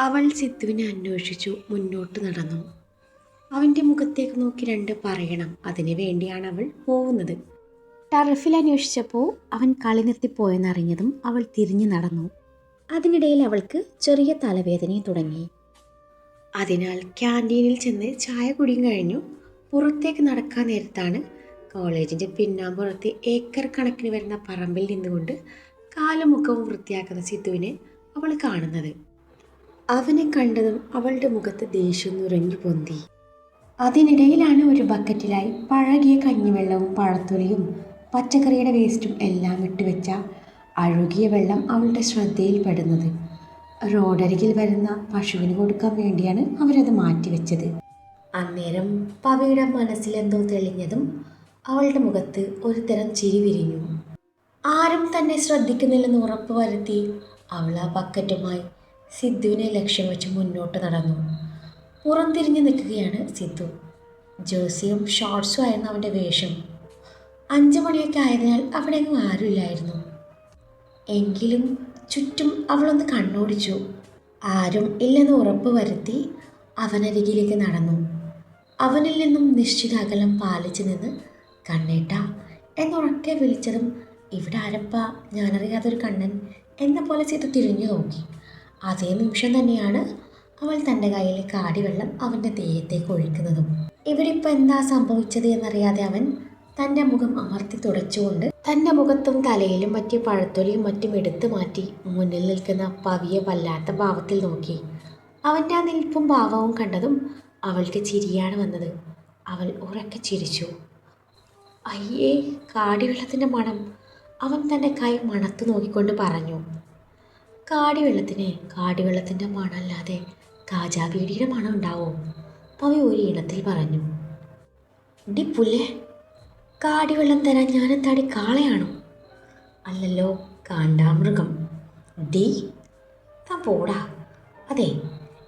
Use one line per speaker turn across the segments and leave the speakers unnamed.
അവൾ സിദ്ധുവിനെ അന്വേഷിച്ചു മുന്നോട്ട് നടന്നു. അവന്റെ മുഖത്തേക്ക് നോക്കി രണ്ട് പറയണം. അതിനു വേണ്ടിയാണ് അവൾ പോകുന്നത് ടർഫിൽ അന്വേഷിച്ചപ്പോൾ അവൻ കളി നിർത്തിപ്പോയെന്നറിഞ്ഞതും അവൾ തിരിഞ്ഞു നടന്നു. അതിനിടയിൽ അവൾക്ക് ചെറിയ തലവേദനയും തുടങ്ങി. അതിനാൽ ക്യാന്റീനിൽ ചെന്ന് ചായ കുടിയും കഴിഞ്ഞു. പുറത്തേക്ക് നടക്കാൻ നേരത്താണ് കോളേജിന്റെ പിന്നാമ്പുറത്ത് ഏക്കർ കണക്കിന് വരുന്ന പറമ്പിൽ നിന്നുകൊണ്ട് കാലുമുഖവും വൃത്തിയാക്കുന്ന സിദ്ധുവിനെ അവൾ കാണുന്നത്. അവനെ കണ്ടതും അവളുടെ മുഖത്ത് ദേഷ്യം നുരഞ്ഞു പൊന്തി. അതിനിടയിലാണ് ഒരു ബക്കറ്റിലായി പഴകിയ കഞ്ഞിവെള്ളവും പഴത്തൊലിയും പച്ചക്കറിയുടെ വേസ്റ്റും എല്ലാം ഇട്ടുവെച്ച അഴുകിയ വെള്ളം അവളുടെ ശ്രദ്ധയിൽപ്പെടുന്നത് റോഡരികിൽ വരുന്ന പശുവിന് കൊടുക്കാൻ വേണ്ടിയാണ് അവരത് മാറ്റിവെച്ചത്. അന്നേരം പവയുടെ മനസ്സിലെന്തോ തെളിഞ്ഞതും അവളുടെ മുഖത്ത് ഒരു തരം ചിരി വിരിഞ്ഞു. ആരും തന്നെ ശ്രദ്ധിക്കുന്നില്ലെന്ന് ഉറപ്പ് വരുത്തി അവൾ ആ ബക്കറ്റുമായി സിദ്ധുവിനെ ലക്ഷ്യം വെച്ച് മുന്നോട്ട് നടന്നു. പുറംതിരിഞ്ഞു നിൽക്കുകയാണ് സിദ്ധു. ജേഴ്സിയും ഷോർട്സും ആയിരുന്നു അവന്റെ വേഷം. അഞ്ചു മണിയൊക്കെ ആയതിനാൽ അവിടെ അങ്ങ് ആരുമില്ലായിരുന്നു. എങ്കിലും ചുറ്റും അവളൊന്ന് കണ്ണോടിച്ചു. ആരും ഇല്ലെന്ന് ഉറപ്പ് വരുത്തി അവനരികിലേക്ക് നടന്നു. അവനിൽ നിന്നും നിശ്ചിത അകലം പാലിച്ചു നിന്ന് കണ്ണേട്ട എന്നുറക്കെ വിളിച്ചതും ഇവിടെ ആരപ്പ? ഞാനറിയാതൊരു കണ്ണൻ എന്ന പോലെ ചെയ്ത് തിരിഞ്ഞു നോക്കി. അതേ നിമിഷം തന്നെയാണ് അവൾ തന്റെ കയ്യിലെ കാടിവെള്ളം അവന്റെ ദേഹത്തേക്ക് ഒഴിക്കുന്നതും. ഇവിടെ എന്താ സംഭവിച്ചത് എന്നറിയാതെ അവൻ തന്റെ മുഖം അമർത്തി തുടച്ചുകൊണ്ട് തന്റെ മുഖത്തും തലയിലും മറ്റ് പഴത്തൊലിയും മറ്റും എടുത്തു മാറ്റി മുന്നിൽ നിൽക്കുന്ന പവിയെ വല്ലാത്ത ഭാവത്തിൽ നോക്കി. അവന്റെ ആ നിൽപ്പും ഭാവവും കണ്ടതും അവൾക്ക് ചിരിയാണ് വന്നത്. അവൾ ഉറക്കെ ചിരിച്ചു. അയ്യേ കാടിവെള്ളത്തിന്റെ മണം അവൻ തന്റെ കൈ മണത്ത് നോക്കിക്കൊണ്ട് പറഞ്ഞു. കാടിവെള്ളത്തിന് കാടിവെള്ളത്തിന്റെ മണമല്ലാതെ കാജാബീഡിയുടെ മണം ഉണ്ടാവും? പവി ഒരു ഇനത്തിൽ പറഞ്ഞു. ഡി പുല്ലേ കാടിവെള്ളം തരാൻ ഞാനെന്താടി കാളയാണോ? അല്ലല്ലോ കാണ്ടാമൃഗം. ഡി? താൻ പോടാ. അതെ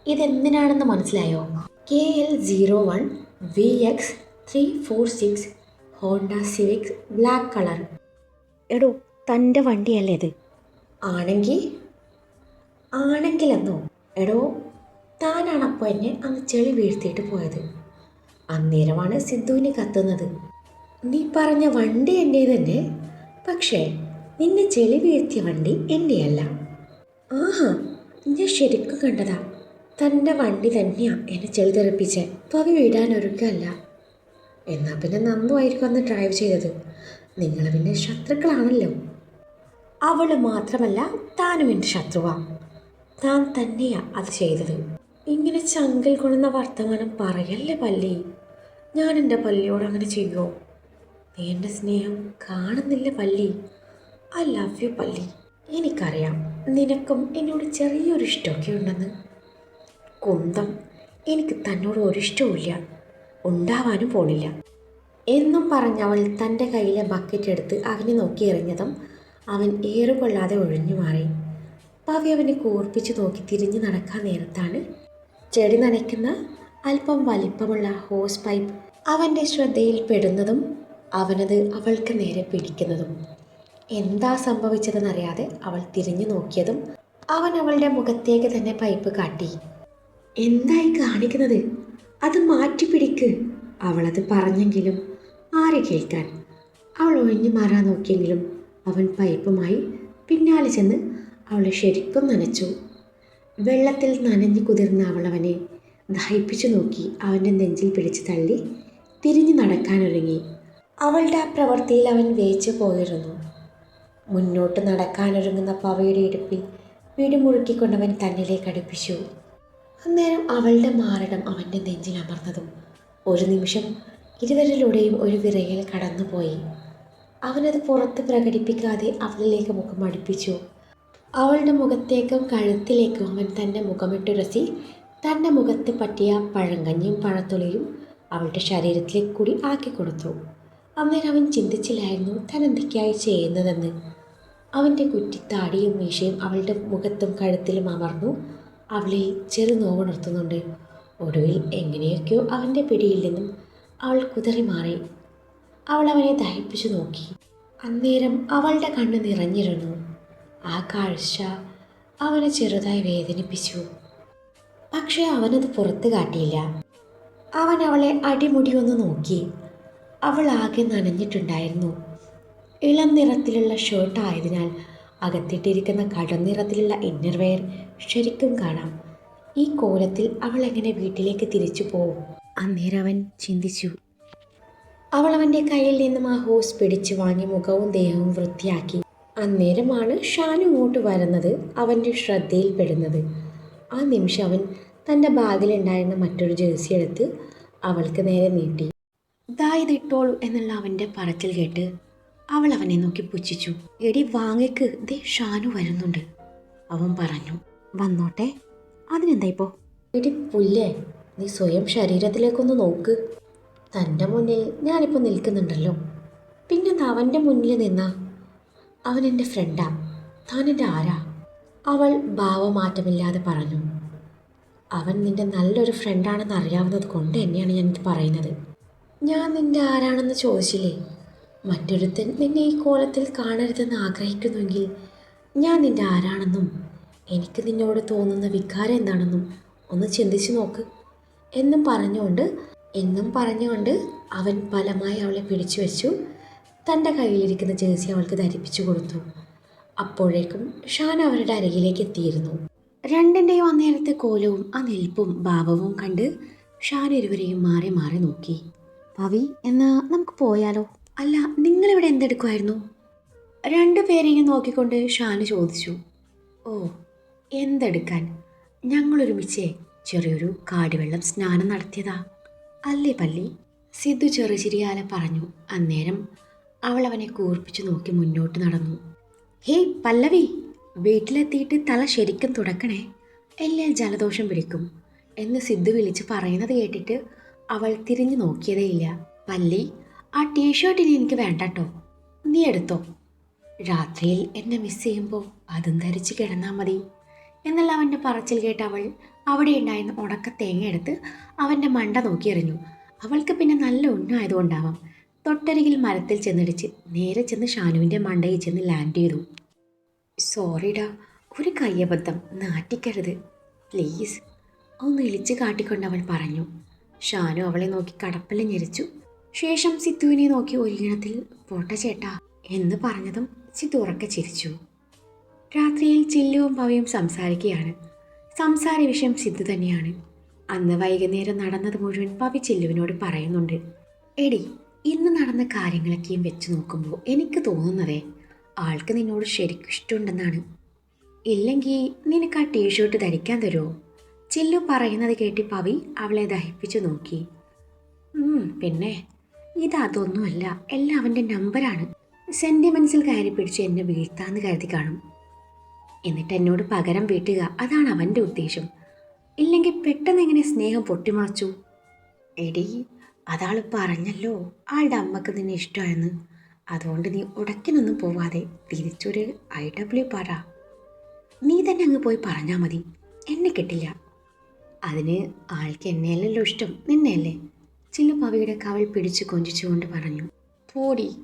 ഇതെന്തിനാണെന്ന് മനസ്സിലായോ? K L zero one V X three four six Honda civics black colour. എടോ തന്റെ വണ്ടിയല്ലേ ഇത്? ആണെങ്കിൽ ആണെങ്കിലെന്നോ എടോ താനാണ് അപ്പോൾ എന്നെ അങ്ങ് ചെളി വീഴ്ത്തിയിട്ട് പോയത്. അന്നേരമാണ് സിന്ധുവിനെ കത്തുന്നത്. നീ പറഞ്ഞ വണ്ടി എന്റെ തന്നെ പക്ഷേ നിന്നെ ചെളി വീഴ്ത്തിയ വണ്ടി എന്റെയല്ല ആഹാ ഞാൻ ശരിക്കും കണ്ടതാ. തന്റെ വണ്ടി തന്നെയാ എന്നെ ചെളി തെറിപ്പിച്ചേ. പവി വീടാൻ ഒരുക്കല്ല എന്നാൽ പിന്നെ നന്നുമായിരിക്കും അന്ന് ഡ്രൈവ് ചെയ്തത്. നിങ്ങൾ പിന്നെ ശത്രുക്കളാണല്ലോ. അവൾ മാത്രമല്ല താനും എന്റെ ശത്രുവാ. താൻ തന്നെയാ അത് ചെയ്തത്. ഇങ്ങനെ ചങ്കിൽ കൊള്ളുന്ന വർത്തമാനം പറയല്ലേ പല്ലി? ഞാൻ എന്റെ പല്ലിയോട് അങ്ങനെ ചെയ്യുമോ നീ എന്റെ സ്നേഹം കാണുന്നില്ല പല്ലി. ഐ ലവ് യു പല്ലി. എനിക്കറിയാം നിനക്കും എന്നോട് ചെറിയൊരു ഇഷ്ടമൊക്കെ ഉണ്ടെന്ന് കുന്തം എനിക്ക് തന്നോട് ഒരിഷ്ടവുമില്ല. ഉണ്ടാവാനും പോണില്ല. എന്നും പറഞ്ഞവൾ തന്റെ കയ്യിലെ ബക്കറ്റ് എടുത്ത് അവനെ നോക്കി എറിഞ്ഞതും അവൻ ഏറുകൊള്ളാതെ ഒഴിഞ്ഞു മാറി. പവി അവനെ കൂർപ്പിച്ച് നോക്കി തിരിഞ്ഞു നടക്കാൻ നേരത്താണ് ചെടി നനയ്ക്കുന്ന അല്പം വലിപ്പമുള്ള ഹോസ് പൈപ്പ് അവന്റെ ശ്രദ്ധയിൽ പെടുന്നതും അവനത് അവൾക്ക് നേരെ പിടിക്കുന്നതും. എന്താ സംഭവിച്ചതെന്നറിയാതെ അവൾ തിരിഞ്ഞു നോക്കിയതും അവൻ അവളുടെ മുഖത്തേക്ക് തന്നെ പൈപ്പ് കാട്ടി. എന്തായി കാണിക്കുന്നത്? അത് മാറ്റി പിടിക്ക്. അവളത് പറഞ്ഞെങ്കിലും ആരെ കേൾക്കാൻ? അവൾ ഒഴിഞ്ഞു മാറാൻ നോക്കിയെങ്കിലും അവൻ പൈപ്പുമായി പിന്നാലെ ചെന്ന് അവളെ ശരിക്കും നനച്ചു. വെള്ളത്തിൽ നനഞ്ഞു കുതിർന്ന അവളവനെ ദഹിപ്പിച്ചു നോക്കി അവന്റെ നെഞ്ചിൽ പിടിച്ച് തള്ളി തിരിഞ്ഞു നടക്കാനൊരുങ്ങി. അവളുടെ ആ പ്രവൃത്തിയിൽ അവൻ വേച്ചു പോയിരുന്നു. മുന്നോട്ട് നടക്കാനൊരുങ്ങുന്ന പവയുടെ ഇടുപ്പിൽ പിടിമുറുക്കിക്കൊണ്ടവൻ തന്നിലേക്ക് അടുപ്പിച്ചു. അന്നേരം അവളുടെ മാറിടം അവന്റെ നെഞ്ചിൽ അമർന്നതും ഒരു നിമിഷം ഇരുവരിലൂടെയും ഒരു വിറയൽ കടന്നുപോയി. അവനത് പുറത്ത് പ്രകടിപ്പിക്കാതെ അവളിലേക്ക് മുഖം അടുപ്പിച്ചു. അവളുടെ മുഖത്തേക്കും കഴുത്തിലേക്കും അവൻ തന്റെ മുഖമിട്ടുരസി തന്റെ മുഖത്ത് പറ്റിയ പഴങ്കഞ്ഞും പഴത്തൊളിയും അവളുടെ ശരീരത്തിലേക്ക് കൂടി ആക്കി കൊടുത്തു. അന്നേരം അവൻ ചിന്തിച്ചില്ലായിരുന്നു താൻ എന്തൊക്കെയായി ചെയ്യുന്നതെന്ന്. അവന്റെ കുറ്റിത്താടിയും മീശയും അവളുടെ മുഖത്തും കഴുത്തിലും അമർന്നു അവളെ ചെറു നോവുണർത്തുന്നുണ്ട് ഒടുവിൽ എങ്ങനെയൊക്കെയോ അവന്റെ പിടിയിൽ നിന്നും അവൾ കുതറി മാറി. അവൾ അവനെ ദഹിപ്പിച്ചു നോക്കി. അന്നേരം അവളുടെ കണ്ണ് നിറഞ്ഞിരുന്നു. ആ കാഴ്ച അവനെ ചെറുതായി വേദനിപ്പിച്ചു. പക്ഷേ അവനത് പുറത്തു കാട്ടിയില്ല. അവൻ അവളെ അടിമുടി ഒന്ന് നോക്കി. അവൾ ആകെ നനഞ്ഞിട്ടുണ്ടായിരുന്നു. ഇളം നിറത്തിലുള്ള ഷർട്ട് ആയതിനാൽ അകത്തിട്ടിരിക്കുന്ന കടം നിറത്തിലുള്ള ഇന്നർവെയർ ശരിക്കും കാണാം. ഈ കോലത്തിൽ അവൾ എങ്ങനെ വീട്ടിലേക്ക് തിരിച്ചു പോവും? അന്നേരം അവൻ ചിന്തിച്ചു. അവൾ അവന്റെ കയ്യിൽ നിന്നും ആ ഹോസ് പിടിച്ചു വാങ്ങി മുഖവും ദേഹവും വൃത്തിയാക്കി. അന്നേരമാണ് ഷാനു ഇങ്ങോട്ട് വരുന്നത് അവന്റെ ശ്രദ്ധയിൽപ്പെടുന്നത്. ആ നിമിഷം അവൻ തന്റെ ബാഗിലുണ്ടായിരുന്ന മറ്റൊരു ജേഴ്സി എടുത്ത് അവൾക്ക് നേരെ നീട്ടി. ദാ ഇതിട്ടോളൂ എന്നുള്ള അവന്റെ പറച്ചിൽ കേട്ട് അവൾ അവനെ നോക്കി പുച്ഛിച്ചു. എടി വാങ്ങിക്ക്. ദേ ഷാനു വരുന്നുണ്ട്. അവൻ പറഞ്ഞു. വന്നോട്ടെ. അതിനെന്താ ഇപ്പോൾ എടി പുല്ലേ. നീ സ്വയം ശരീരത്തിലേക്കൊന്ന് നോക്ക്. തന്റെ മുന്നിൽ ഞാനിപ്പോൾ നിൽക്കുന്നുണ്ടല്ലോ. പിന്നെ അവന്റെ മുന്നിൽ നിന്നാ? അവൻ എന്റെ ഫ്രണ്ടാ. താൻ എന്റെ ആരാ? അവൾ ഭാവമാറ്റമില്ലാതെ പറഞ്ഞു. അവൻ നിന്റെ നല്ലൊരു ഫ്രണ്ടാണെന്ന് അറിയാവുന്നത് കൊണ്ട് തന്നെയാണ് ഞാൻ ഇത് പറയുന്നത്. ഞാൻ നിന്റെ ആരാണെന്ന് ചോദിച്ചില്ലേ? മറ്റൊരുത്തൻ നിന്നെ ഈ കോലത്തിൽ കാണരുതെന്ന് ആഗ്രഹിക്കുന്നുവെങ്കിൽ ഞാൻ നിന്റെ ആരാണെന്നും എനിക്ക് നിന്നോട് തോന്നുന്ന വികാരം എന്താണെന്നും ഒന്ന് ചിന്തിച്ചു നോക്ക്. എന്നും പറഞ്ഞുകൊണ്ട് എന്നും പറഞ്ഞുകൊണ്ട് അവൻ ബലമായി അവളെ പിടിച്ചു വെച്ചു തന്റെ കയ്യിലിരിക്കുന്ന ജേഴ്സി അവൾക്ക് ധരിപ്പിച്ചു കൊടുത്തു. അപ്പോഴേക്കും ഷാൻ അവരുടെ അരികിലേക്ക് എത്തിയിരുന്നു. രണ്ടിന്റെയും അന്നേരത്തെ കോലവും ആ നിൽപ്പും ഭാവവും കണ്ട് ഷാൻ ഇരുവരെയും മാറി മാറി നോക്കി. പവി എന്നാ നമുക്ക് പോയാലോ? അല്ല നിങ്ങളിവിടെ എന്തെടുക്കുമായിരുന്നു രണ്ടുപേരെയും നോക്കിക്കൊണ്ട് ഷാൻ ചോദിച്ചു. ഓ എന്തെടുക്കാൻ? ഞങ്ങളൊരുമിച്ചേ ചെറിയൊരു കാടിവെള്ളം സ്നാനം നടത്തിയതാ. അല്ലേ പല്ലി? സിദ്ധു ചെറുചിരിയാലെ പറഞ്ഞു. അന്നേരം അവൾ അവനെ കൂർപ്പിച്ചു നോക്കി മുന്നോട്ട് നടന്നു. ഹേയ് പല്ലവി വീട്ടിലെത്തിയിട്ട് തല ശരിക്കും തുടക്കണേ. എല്ലാം ജലദോഷം പിടിക്കും എന്ന് സിദ്ധു വിളിച്ച് പറയുന്നത് കേട്ടിട്ട് അവൾ തിരിഞ്ഞു നോക്കിയതേയില്ല. പല്ലി ആ ടീഷർട്ടിന് എനിക്ക് വേണ്ട കേട്ടോ നീ എടുത്തോ. രാത്രിയിൽ എന്നെ മിസ് ചെയ്യുമ്പോൾ അതും ധരിച്ച് കിടന്നാൽ മതി. എന്നുള്ള അവന്റെ പറച്ചിൽ കേട്ട് അവൾ അവിടെ ഉണ്ടായിരുന്ന ഉണക്ക തേങ്ങ എടുത്ത് അവന്റെ മണ്ട നോക്കി എറിഞ്ഞു അവൾക്ക് പിന്നെ നല്ല ഉണ്ണായതുകൊണ്ടാവാം. തൊട്ടരികിൽ മരത്തിൽ ചെന്നിടിച്ച് നേരെ ചെന്ന് ഷാനുവിന്റെ മണ്ടയിൽ ചെന്ന് ലാൻഡ് ചെയ്തു. സോറിടാ ഒരു കയ്യബദ്ധം. നാറ്റിക്കരുത്. പ്ലീസ് ഒന്ന് ഇളിച്ച് കാട്ടിക്കൊണ്ട് അവൾ പറഞ്ഞു. ഷാനു അവളെ നോക്കി കടപ്പൽ ഞെരിച്ചു. ശേഷം സിത്തുവിനെ നോക്കി ഒരു പോട്ട പോട്ടെ ചേട്ടാ എന്ന് പറഞ്ഞതും സിത്തു ഉറക്കെ ചിരിച്ചു. രാത്രിയിൽ ചില്ലുവും പവയും സംസാരിക്കുകയാണ്. സംസാര വിഷയം സിദ്ധു തന്നെയാണ്. അന്ന് വൈകുന്നേരം നടന്നത് മുഴുവൻ പവി ചില്ലുവിനോട് പറയുന്നുണ്ട്. എടി ഇന്ന് നടന്ന കാര്യങ്ങളൊക്കെയും വെച്ച് നോക്കുമ്പോൾ എനിക്ക് തോന്നുന്നതേ ആൾക്ക് നിന്നോട് ശരിക്കും ഇഷ്ടമുണ്ടെന്നാണ്. ഇല്ലെങ്കിൽ നിനക്ക് ആ ടീഷർട്ട് ധരിക്കാൻ തരുമോ ചില്ലു പറയുന്നത് കേട്ടി പവി അവളെ ദഹിപ്പിച്ചു നോക്കി. "ഉം, പിന്നെ? ഇത് അതൊന്നുമല്ല എല്ലാം അവന്റെ നമ്പറാണ്. സെന്റിമെൻസിൽ കയറി പിടിച്ച് എന്നെ വീഴ്ത്താന്ന് കരുതി കാണും. എന്നിട്ട് എന്നോട് പകരം വീട്ടുക അതാണ് അവന്റെ ഉദ്ദേശം. ഇല്ലെങ്കിൽ പെട്ടെന്ന് എങ്ങനെ സ്നേഹം പൊട്ടിമുളച്ചു? എടി അതാൾ പറഞ്ഞല്ലോ ആളുടെ അമ്മയ്ക്ക് നിന്നെ ഇഷ്ടമായെന്ന്. അതുകൊണ്ട് നീ ഉടക്കിനൊന്നും പോവാതെ തിരിച്ചൊരു ഐ ഡബ്ല്യു പറ. നീ തന്നെ അങ്ങ് പോയി പറഞ്ഞാൽ മതി. എന്നെ കിട്ടില്ല. അതിന് ആൾക്ക് എന്നെയല്ലല്ലോ ഇഷ്ടം നിന്നെയല്ലേ? ചില്ലുപവിയുടെ കവൾ പിടിച്ച് കൊഞ്ചിച്ചുകൊണ്ട് പറഞ്ഞു. പോടി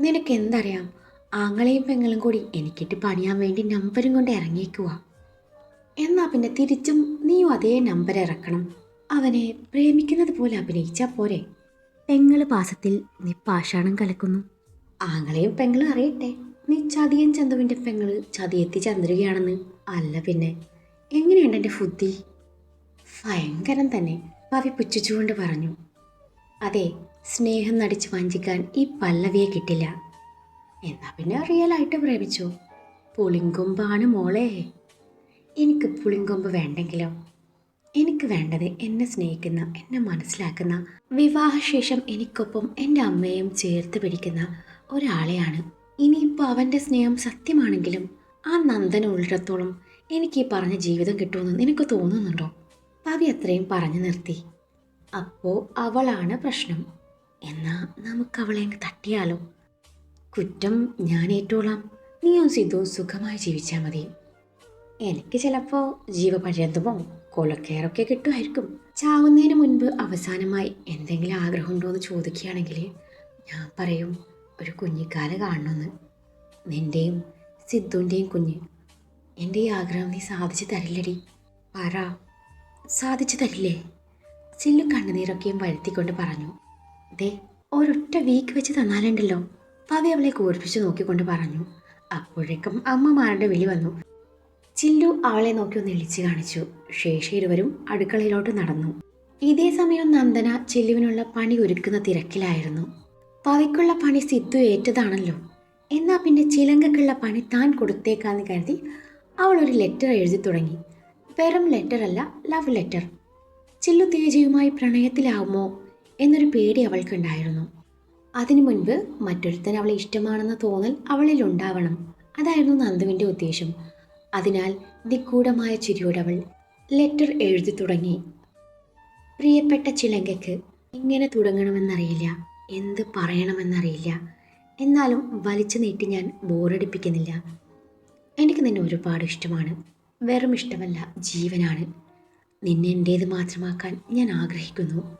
നിനക്ക് എന്തറിയാം? ആങ്ങളെയും പെങ്ങളും കൂടി എനിക്കിട്ട് പണിയാൻ വേണ്ടി നമ്പരും കൊണ്ട് ഇറങ്ങിയേക്കുക എന്നാ പിന്നെ തിരിച്ചും നീയും അതേ നമ്പർ ഇറക്കണം. അവനെ പ്രേമിക്കുന്നത് പോലെ അഭിനയിച്ചാ പോരെ. പെങ്ങൾ പാസത്തിൽ നിപ്പാഷാണം പാഷാണം കലക്കുന്നു. ആങ്ങളെയും പെങ്ങളും അറിയട്ടെ. നീ ചതിയൻ ചന്തുവിന്റെ പെങ്ങൾ ചതിയെത്തി ചന്ദ്രികയാണെന്ന് അല്ല പിന്നെ എങ്ങനെയുണ്ട് എന്റെ ബുദ്ധി ഭയങ്കരം തന്നെ പവി പുച്ഛിച്ചുകൊണ്ട് പറഞ്ഞു. അതെ സ്നേഹം നടിച്ച് വഞ്ചിക്കാൻ ഈ പല്ലവിയെ കിട്ടില്ല. എന്നാ പിന്നെ റിയലായിട്ട് പ്രേമിച്ചു? പുളിങ്കൊമ്പാണ് മോളെ. എനിക്ക് പുളിങ്കൊമ്പ് വേണ്ടെങ്കിലോ? എനിക്ക് വേണ്ടത് എന്നെ സ്നേഹിക്കുന്ന എന്നെ മനസ്സിലാക്കുന്ന വിവാഹശേഷം എനിക്കൊപ്പം എന്റെ അമ്മയും ചേർത്ത് പിടിക്കുന്ന ഒരാളെയാണ്. ഇനിയിപ്പോൾ അവന്റെ സ്നേഹം സത്യമാണെങ്കിലും ആ നന്ദന ഉള്ളിടത്തോളം എനിക്ക് ഈ പറഞ്ഞ ജീവിതം കിട്ടുമെന്ന് നിനക്ക് തോന്നുന്നുണ്ടോ? പവി അത്രയും പറഞ്ഞു നിർത്തി. അപ്പോൾ അവളാണ് പ്രശ്നം. എന്നാൽ നമുക്ക് അവളെ തട്ടിയാലോ? കുറ്റം ഞാൻ ഏറ്റോളാം. നീയും സിദ്ധു സുഖമായി ജീവിച്ചാൽ മതി. എനിക്ക് ചിലപ്പോൾ ജീവപര്യന്തമോ? കൊലക്കയറൊക്കെ കിട്ടുമായിരിക്കും. ചാവുന്നതിന് മുൻപ് അവസാനമായി എന്തെങ്കിലും ആഗ്രഹമുണ്ടോ എന്ന് ചോദിക്കുകയാണെങ്കിൽ ഞാൻ പറയും ഒരു കുഞ്ഞിക്കാല കാണണമെന്ന് നിന്റെയും സിദ്ധുവിന്റെയും കുഞ്ഞ്. എന്റെ ഈ ആഗ്രഹം നീ സാധിച്ചു തരില്ലടി. പറ. സാധിച്ചു തരില്ലേ? ചില്ലു കണ്ണുനീരൊക്കെയും വരുത്തിക്കൊണ്ട് പറഞ്ഞു. ദേ ഒരൊറ്റ വീക്ക് വെച്ച് തന്നാലുണ്ടല്ലോ. പവി അവളെ കൂർപ്പിച്ച് നോക്കിക്കൊണ്ട് പറഞ്ഞു. അപ്പോഴേക്കും അമ്മമാരുടെ വിളി വന്നു. ചില്ലു അവളെ നോക്കി ഒന്ന് ഇളിച്ചു കാണിച്ചു. ശേഷം ഇരുവരും അടുക്കളയിലോട്ട് നടന്നു. ഇതേ സമയം നന്ദന ചില്ലുവിനുള്ള പണി ഒരുക്കുന്ന തിരക്കിലായിരുന്നു. പവിക്കുള്ള പണി സിദ്ധു ഏറ്റതാണല്ലോ. എന്നാ പിന്നെ ചിലങ്കക്കുള്ള പണി താൻ കൊടുത്തേക്കാന്ന് കരുതി അവൾ ഒരു ലെറ്റർ എഴുതി തുടങ്ങി. വെറും ലെറ്ററല്ല ലവ് ലെറ്റർ. ചില്ലു തേജയുമായി പ്രണയത്തിലാവുമോ എന്നൊരു പേടി അവൾക്കുണ്ടായിരുന്നു. അതിനു മുൻപ് മറ്റൊരുത്തൻ അവളെ ഇഷ്ടമാണെന്ന തോന്നൽ അവളിൽ ഉണ്ടാവണം അതായിരുന്നു നന്ദുവിന്റെ ഉദ്ദേശം. അതിനാൽ നിഗൂഢമായ ചിരിയോടവൾ ലെറ്റർ എഴുതി തുടങ്ങി. പ്രിയപ്പെട്ട ചിലങ്കയ്ക്ക് എങ്ങനെ തുടങ്ങണമെന്നറിയില്ല. എന്ത് പറയണമെന്നറിയില്ല. എന്നാലും വലിച്ചു നീട്ടി ഞാൻ ബോറടിപ്പിക്കുന്നില്ല. എനിക്ക് നിന്നെ ഒരുപാട് ഇഷ്ടമാണ്. വെറും ഇഷ്ടമല്ല ജീവനാണ്. നിന്നെ എന്റേത് മാത്രമാക്കാൻ ഞാൻ ആഗ്രഹിക്കുന്നു.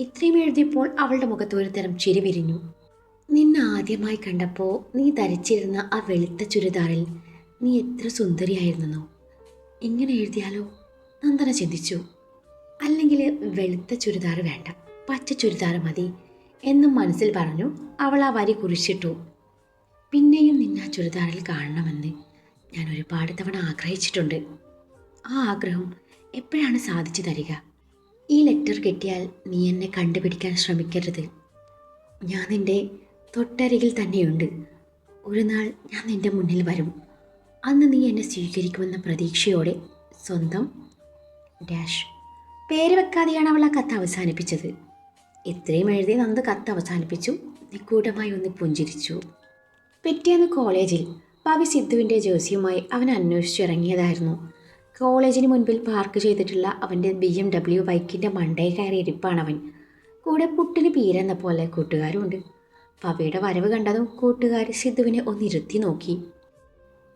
ഇത്രയും എഴുതിയപ്പോൾ അവളുടെ മുഖത്ത് ഒരു തരം ചിരി വിരിഞ്ഞു. നിന്നെ ആദ്യമായി കണ്ടപ്പോൾ നീ ധരിച്ചിരുന്ന ആ വെളുത്ത ചുരിദാറിൽ നീ എത്ര സുന്ദരിയായിരുന്നെന്നോ? എങ്ങനെ എഴുതിയാലോ? നന്ദന ചിന്തിച്ചു. അല്ലെങ്കിൽ വെളുത്ത ചുരിദാർ വേണ്ട പച്ച ചുരിദാർ മതി എന്നും മനസ്സിൽ പറഞ്ഞു അവൾ ആ വരി കുറിച്ചിട്ടു. പിന്നെയും നിന്നെ ആ ചുരിദാറിൽ കാണണമെന്ന് ഞാൻ ഒരുപാട് തവണ ആഗ്രഹിച്ചിട്ടുണ്ട്. ആ ആഗ്രഹം എപ്പോഴാണ് സാധിച്ചു തരിക? ഈ ലെറ്റർ കിട്ടിയാൽ നീ എന്നെ കണ്ടുപിടിക്കാൻ ശ്രമിക്കരുത്. ഞാൻ നിന്റെ തൊട്ടരികിൽ തന്നെയുണ്ട്. ഒരു നാൾ ഞാൻ നിന്റെ മുന്നിൽ വരും. അന്ന് നീ എന്നെ സ്വീകരിക്കുമെന്ന പ്രതീക്ഷയോടെ സ്വന്തം ഡാഷ് പേര് വെക്കാതെയാണ് അവൾ ആ കത്ത് അവസാനിപ്പിച്ചത്. ഇത്രയും എഴുതി നന്ദ കത്ത് അവസാനിപ്പിച്ചു. നിഗൂഢമായി ഒന്ന് പുഞ്ചിരിച്ചു. പിറ്റേന്ന് കോളേജിൽ പവി സിദ്ധുവിന്റെ ജേഴ്സിയുമായി അവൻ അന്വേഷിച്ചിറങ്ങിയതായിരുന്നു. കോളേജിന് മുൻപിൽ പാർക്ക് ചെയ്തിട്ടുള്ള അവന്റെ ബി എം ഡബ്ല്യു ബൈക്കിന്റെ മണ്ടേ കയറി ഇരിപ്പാണവൻ. കൂടെ പുട്ടിന് പീരെന്ന പോലെ കൂട്ടുകാരുണ്ട് പവയുടെ വരവ് കണ്ടതും കൂട്ടുകാർ സിദ്ധുവിനെ ഒന്നിരുത്തി നോക്കി.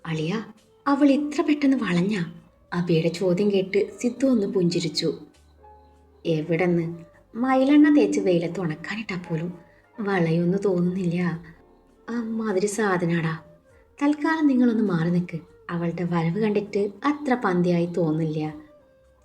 അളിയ അവൾ ഇത്ര പെട്ടെന്ന് വളഞ്ഞ? അബിയുടെ ചോദ്യം കേട്ട് സിദ്ധു ഒന്ന് പുഞ്ചിരിച്ചു. എവിടെന്ന്? മയിലെണ്ണ തേച്ച് വെയിലത്ത് ഉണക്കാനിട്ടാ പോലും വളയൊന്നും തോന്നുന്നില്ല. അമ്മാതിരി സാധനാടാ. തൽക്കാലം നിങ്ങളൊന്ന് മാറി നിൽക്ക് അവളുടെ വരവ് കണ്ടിട്ട് അത്ര പന്തിയായി തോന്നില്ല.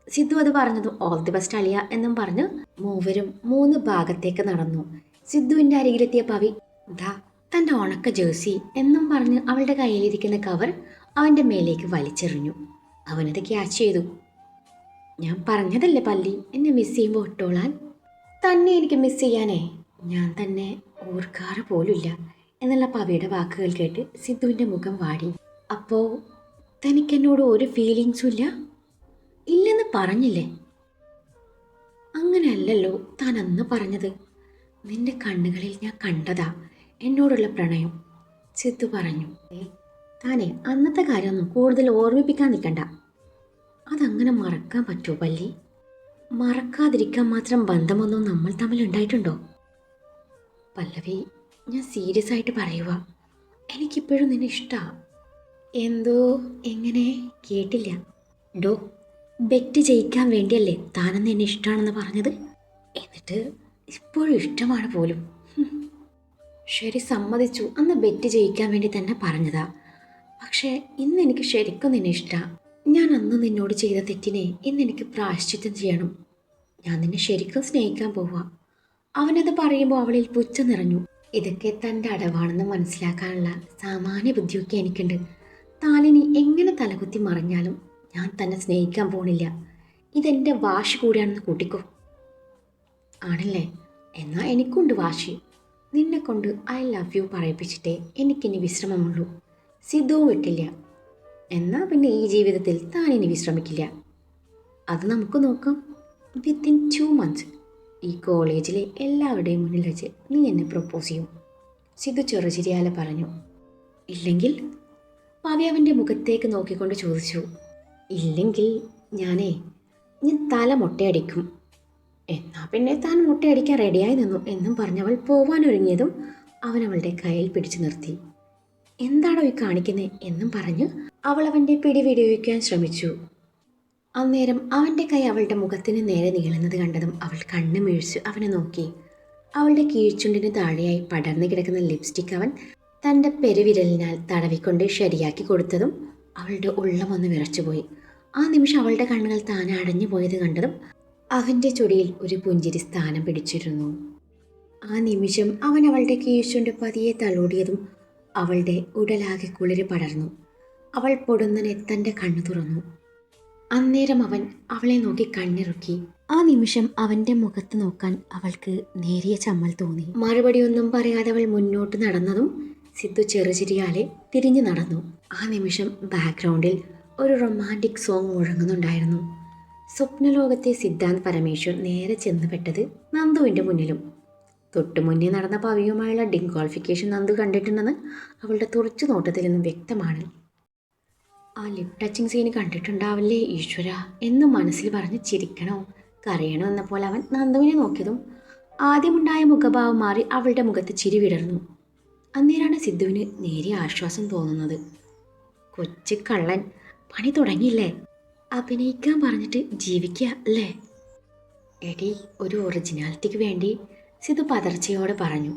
സിദ്ധു അത് പറഞ്ഞതും ഓൾ ദി ബെസ്റ്റ് അളിയ എന്നും പറഞ്ഞ് മൂവരും മൂന്ന് ഭാഗത്തേക്ക് നടന്നു. സിദ്ധുവിന്റെ അരികിലെത്തിയ പവി ദാ തന്റെ ഉണക്ക ജേഴ്സി എന്നും പറഞ്ഞ് അവളുടെ കയ്യിലിരിക്കുന്ന കവർ അവന്റെ മേലേക്ക് വലിച്ചെറിഞ്ഞു. അവനത് ക്യാച്ച് ചെയ്തു. ഞാൻ പറഞ്ഞതല്ലേ പല്ലി എന്നെ മിസ് ചെയ്യുമ്പോൾ ഒട്ടോളാൻ തന്നെ എനിക്ക് മിസ് ചെയ്യാനേ. ഞാൻ തന്നെ ഓർക്കാറ് പോലുമില്ല എന്നുള്ള പവിയുടെ വാക്കുകൾ കേട്ട് സിദ്ധുവിന്റെ മുഖം വാടി. അപ്പോൾ തനിക്കെന്നോട് ഒരു ഫീലിങ്സും ഇല്ല? ഇല്ലെന്ന് പറഞ്ഞില്ലേ? അങ്ങനെയല്ലല്ലോ താൻ അന്ന് പറഞ്ഞത്. നിന്റെ കണ്ണുകളിൽ ഞാൻ കണ്ടതാ. എന്നോടുള്ള പ്രണയം. സിദ്ധു പറഞ്ഞു. താനെ അന്നത്തെ കാര്യമൊന്നും കൂടുതൽ ഓർമ്മിപ്പിക്കാൻ നിൽക്കണ്ട. അതങ്ങനെ മറക്കാൻ പറ്റുമോ പല്ലി? മറക്കാതിരിക്കാൻ മാത്രം ബന്ധമൊന്നും നമ്മൾ തമ്മിൽ ഉണ്ടായിട്ടുണ്ടോ? പല്ലവി ഞാൻ സീരിയസ് ആയിട്ട് പറയുക. എനിക്കിപ്പോഴും നിന്നെ ഇഷ്ടമാണ് എന്തോ? എങ്ങനെ? കേട്ടില്ല. ഡോ ബെറ്റ് ജയിക്കാൻ വേണ്ടിയല്ലേ താനെന്ന് എന്നെ ഇഷ്ടമാണെന്ന് പറഞ്ഞത്? എന്നിട്ട് ഇപ്പോഴും ഇഷ്ടമാണ് പോലും. ശരി സമ്മതിച്ചു അന്ന് ബെറ്റ് ജയിക്കാൻ വേണ്ടി തന്നെ പറഞ്ഞതാ. പക്ഷേ ഇന്ന് എനിക്ക് ശരിക്കും നിന്നെ ഇഷ്ടമാണ് ഞാൻ അന്ന് നിന്നോട് ചെയ്ത തെറ്റിനെ ഇന്ന് എനിക്ക് പ്രായശ്ചിത്തം ചെയ്യണം. ഞാൻ നിന്നെ ശരിക്കും സ്നേഹിക്കാൻ പോവാ. അവനത് പറയുമ്പോൾ അവളിൽ പുച്ഛം നിറഞ്ഞു. ഇതൊക്കെ തന്റെ അടവാണെന്ന് മനസ്സിലാക്കാനുള്ള സാമാന്യ ബുദ്ധിയൊക്കെ എനിക്കുണ്ട്. താലിനി എങ്ങനെ തലകുത്തി മറിഞ്ഞാലും ഞാൻ തന്നെ സ്നേഹിക്കാൻ പോണില്ല. ഇതെന്റെ വാശി കൂടിയാണെന്ന് കൂട്ടിക്കോ. ആണല്ലേ? എന്നാൽ എനിക്കുണ്ട് വാശി. നിന്നെ കൊണ്ട് ഐ ലവ് യു പറയിപ്പിച്ചിട്ടേ എനിക്കിനി വിശ്രമമുള്ളൂ. സിദ്ധു വിട്ടില്ല. എന്നാൽ പിന്നെ ഈ ജീവിതത്തിൽ താൻ ഇനി വിശ്രമിക്കില്ല. അത് നമുക്ക് നോക്കാം. വിത്തിൻ ടു മന്ത്സ് ഈ കോളേജിലെ എല്ലാവരുടെയും മുന്നിൽ വെച്ച് നീ എന്നെ പ്രപ്പോസ് ചെയ്യും. സിദ്ധു ചെറുചിരിയാലെ പറഞ്ഞു. ഇല്ലെങ്കിൽ പവ്യാവിന്റെ മുഖത്തേക്ക് നോക്കിക്കൊണ്ട് ചോദിച്ചു. ഇല്ലെങ്കിൽ ഞാനേ ഞാൻ തല മുട്ടയടിക്കും. എന്നാ പിന്നെ താൻ മുട്ടയടിക്കാൻ റെഡിയായി നിന്നു എന്നും പറഞ്ഞവൾ പോവാനൊരുങ്ങിയതും അവൻ അവളുടെ കയ്യിൽ പിടിച്ചു നിർത്തി. എന്താണോ ഈ കാണിക്കുന്നത് എന്നും പറഞ്ഞ് അവൾ അവന്റെ പിടി വിടിയോഗിക്കാൻ ശ്രമിച്ചു. അന്നേരം അവന്റെ കൈ അവളുടെ മുഖത്തിന് നേരെ നീളുന്നത് കണ്ടതും അവൾ കണ്ണ് വീഴ്ചു അവനെ നോക്കി. അവളുടെ കീഴ്ച്ചുണ്ടിന് താഴെയായി പടർന്നു കിടക്കുന്ന ലിപ്സ്റ്റിക് അവൻ തന്റെ പെരുവിരലിനാൽ തടവിക്കൊണ്ട് ശരിയാക്കി കൊടുത്തതും അവളുടെ ഉള്ളമൊന്ന് വിറച്ചുപോയി. ആ നിമിഷം അവളുടെ കണ്ണുകൾ താൻ അടഞ്ഞു പോയത് കണ്ടതും അവന്റെ ചുടിയിൽ ഒരു പുഞ്ചിരി സ്ഥാനം പിടിച്ചിരുന്നു. ആ നിമിഷം അവൻ അവളുടെ കീഴ്ചുണ്ട് പതിയെ തലോടിയതും അവളുടെ ഉടലാകെ കുളിര് പടർന്നു. അവൾ പൊടുന്നനെ തന്റെ കണ്ണു തുറന്നു. അന്നേരം അവൻ അവളെ നോക്കി കണ്ണിറുക്കി. ആ നിമിഷം അവന്റെ മുഖത്ത് നോക്കാൻ അവൾക്ക് നേരിയ ചമ്മൽ തോന്നി. മറുപടിയൊന്നും പറയാതെ അവൾ മുന്നോട്ട് നടന്നതും സിദ്ധു ചെറുചിരിയാലെ തിരിഞ്ഞു നടന്നു. ആ നിമിഷം ബാക്ക്ഗ്രൗണ്ടിൽ ഒരു റൊമാന്റിക് സോങ് മുഴങ്ങുന്നുണ്ടായിരുന്നു. സ്വപ്നലോകത്തെ സിദ്ധാന്ത് പരമേശ്വർ നേരെ ചെന്നുപെട്ടത് നന്ദുവിന്റെ മുന്നിലും. തൊട്ടു മുന്നേ നടന്ന പവിയുമായുള്ള ഡിംക്വാളിഫിക്കേഷൻ നന്ദു കണ്ടിട്ടുണ്ടെന്ന് അവളുടെ തുറച്ചു നോട്ടത്തിൽ നിന്നും വ്യക്തമാണ്. ആ ലിപ് ടച്ചിങ് സീന് കണ്ടിട്ടുണ്ടാവില്ലേ ഈശ്വര എന്ന് മനസ്സിൽ പറഞ്ഞ് ചിരിക്കണോ കരയണോ എന്ന പോലെ അവൻ നന്ദുവിനെ നോക്കിയതും ആദ്യമുണ്ടായ മുഖഭാവം മാറി അവളുടെ മുഖത്ത് ചിരി വിടർന്നു. അന്നേരാണ് സിദ്ധുവിന് നേരിയ ആശ്വാസം തോന്നുന്നത്. കൊച്ചു കള്ളൻ പണി തുടങ്ങിയില്ലേ? അഭിനയിക്കാൻ പറഞ്ഞിട്ട് ജീവിക്കുക അല്ലേ? എടി ഒരു ഒറിജിനാലിറ്റിക്ക് വേണ്ടി സിതു പതർച്ചയോടെ പറഞ്ഞു.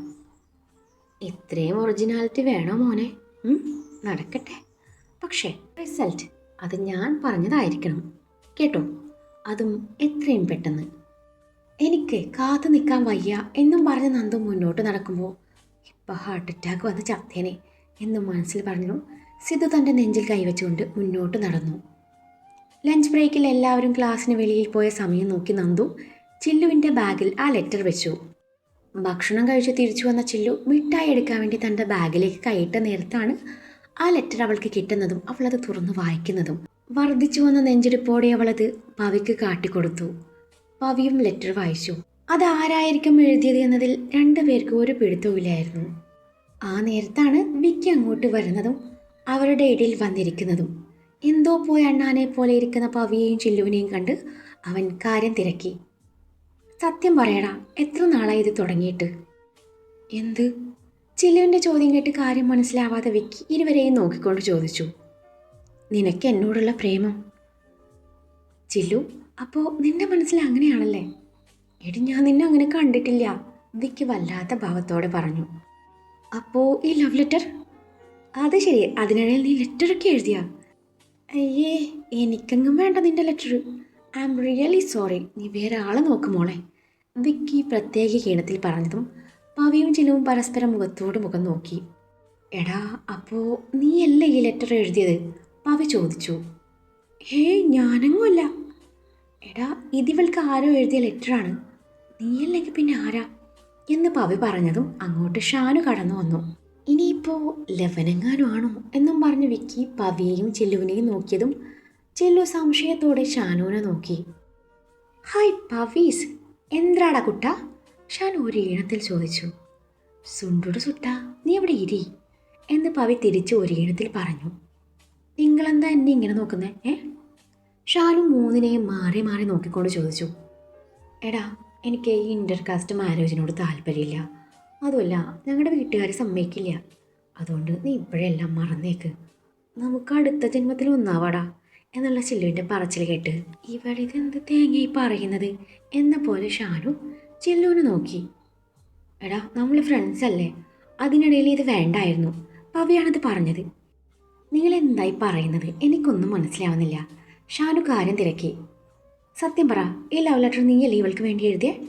ഇത്രയും ഒറിജിനാലിറ്റി വേണോ മോനെ? നടക്കട്ടെ. പക്ഷേ റിസൾട്ട് അത് ഞാൻ പറഞ്ഞതായിരിക്കണം. കേട്ടോ? അതും എത്രയും പെട്ടെന്ന്. എനിക്ക് കാത്തു നിൽക്കാൻ വയ്യ എന്നും പറഞ്ഞ് നന്ദു മുന്നോട്ട് നടക്കുമ്പോൾ ഇപ്പം ഹാർട്ട് അറ്റാക്ക് വന്ന് ചത്തേനെ എന്ന് മനസ്സിൽ പറഞ്ഞു സിധു തന്റെ നെഞ്ചിൽ കൈവച്ചുകൊണ്ട് മുന്നോട്ട് നടന്നു. ലഞ്ച് ബ്രേക്കിൽ എല്ലാവരും ക്ലാസ്സിന് വെളിയിൽ പോയ സമയം നോക്കി നന്ദു ചില്ലുവിന്റെ ബാഗിൽ ആ ലെറ്റർ വെച്ചു. ഭക്ഷണം കഴിച്ച് തിരിച്ചു വന്ന ചില്ലു മിഠായി എടുക്കാൻ വേണ്ടി തന്റെ ബാഗിലേക്ക് കൈയിട്ട നേരത്താണ് ആ ലെറ്റർ അവൾക്ക് കിട്ടുന്നതും അവളത് തുറന്നു വായിക്കുന്നതും. വർദ്ധിച്ചു വന്ന നെഞ്ചെടുപ്പോടെ അവളത് പവിക്ക് കാട്ടിക്കൊടുത്തു. പവിയും ലെറ്റർ വായിച്ചു. അത് ആരായിരിക്കും എഴുതിയത് എന്നതിൽ രണ്ടുപേർക്കും ഒരു പിടുത്തവുമില്ലായിരുന്നു ആ നേരത്താണ് വിക്കി അങ്ങോട്ട് വരുന്നതും അവരുടെ ഇടയിൽ വന്നിരിക്കുന്നതും. എന്തോ പോയി അണ്ണാനെ പോലെ ഇരിക്കുന്ന പവിയെയും ചില്ലുവിനെയും കണ്ട് അവൻ കാര്യം തിരക്കി. സത്യം പറയടാ എത്ര നാളായി ഇത് തുടങ്ങിയിട്ട്? എന്ത്? ചില്ലുവിന്റെ ചോദ്യം കേട്ട് കാര്യം മനസ്സിലാവാതെ വിക്കി ഇരുവരെയും നോക്കിക്കൊണ്ട് ചോദിച്ചു. നിനക്ക് എന്നോടുള്ള പ്രേമം? ചില്ലു അപ്പോൾ നിന്റെ മനസ്സിൽ അങ്ങനെയാണല്ലേ? എടി ഞാൻ നിന്നെ അങ്ങനെ കണ്ടിട്ടില്ല വിക്കി വല്ലാത്ത ഭാവത്തോടെ പറഞ്ഞു. അപ്പോൾ ഈ ലവ് ലെറ്റർ? അത് ശരി അതിനിടയിൽ നീ ലെറ്ററൊക്കെ എഴുതിയാ? അയ്യേ എനിക്കെങ്ങും വേണ്ട നിന്റെ letter I am really sorry നീ വേറെ ആളെ നോക്ക് മോളെ. വിക്കി പ്രത്യേക ഈണത്തിൽ പറഞ്ഞതും പവിയും ചിലവും പരസ്പരം മുഖത്തോട് മുഖം നോക്കി. എടാ അപ്പോൾ നീയല്ലേ ഈ ലെറ്റർ എഴുതിയത്? പവി ചോദിച്ചു. ഹേ ഞാനങ്ങുമല്ല എടാ ഇതിവൾക്ക് ആരോ എഴുതിയ ലെറ്ററാണ്. നീയല്ലെങ്കിൽ പിന്നെ ആരാ? എന്ന് പവി പറഞ്ഞതും അങ്ങോട്ട് ഷാനു കടന്നു വന്നു. ഇനിയിപ്പോൾ ലവനങ്ങാനുമാണോ എന്നും പറഞ്ഞ് വിക്കി പവിയെയും ചെല്ലുവിനെയും നോക്കിയതും ചെല്ലു സംശയത്തോടെ ഷാനുവിനെ നോക്കി. ഹായ് പവീസ് എന്തിനാടാ കുട്ട? ഷാനു ഒരു ഈണത്തിൽ ചോദിച്ചു. സുണ്ടുടു സുട്ട നീ അവിടെ ഇരി? എന്ന് പവി തിരിച്ച് ഒരു ഈണത്തിൽ പറഞ്ഞു. നിങ്ങളെന്താ എന്നെ ഇങ്ങനെ നോക്കുന്നത് ഏ? ഷാനു മൂന്നിനെയും മാറി മാറി നോക്കിക്കൊണ്ട് ചോദിച്ചു. എടാ എനിക്ക് ഈ ഇന്റർ കാസ്റ്റ് മാരേജിനോട് താല്പര്യമില്ല. അതുമല്ല ഞങ്ങളുടെ വീട്ടുകാരെ സമ്മതിക്കില്ല. അതുകൊണ്ട് നീ ഇപ്പോഴെല്ലാം മറന്നേക്ക്. നമുക്ക് അടുത്ത ജന്മത്തിൽ ഒന്നാവാടാ എന്നുള്ള ചില്ലുവിന്റെ പറച്ചിൽ കേട്ട്. ഇവളിത് എന്ത് തേങ്ങയായി പറയുന്നത്? എന്ന പോലെ ഷാനു ചില്ലുവിനെ നോക്കി. എടാ നമ്മൾ ഫ്രണ്ട്സ് അല്ലേ? അതിനിടയിൽ ഇത് വേണ്ടായിരുന്നു. പവിയാണത് പറഞ്ഞത്. നിങ്ങൾ എന്തായി പറയുന്നത്? എനിക്കൊന്നും മനസ്സിലാവുന്നില്ല. ഷാനു കാര്യം തിരക്കി. സത്യം പറ ഈ ലവ് ലെറ്റർ നീയല്ലേ ഇവൾക്ക് വേണ്ടി എഴുതിയേ?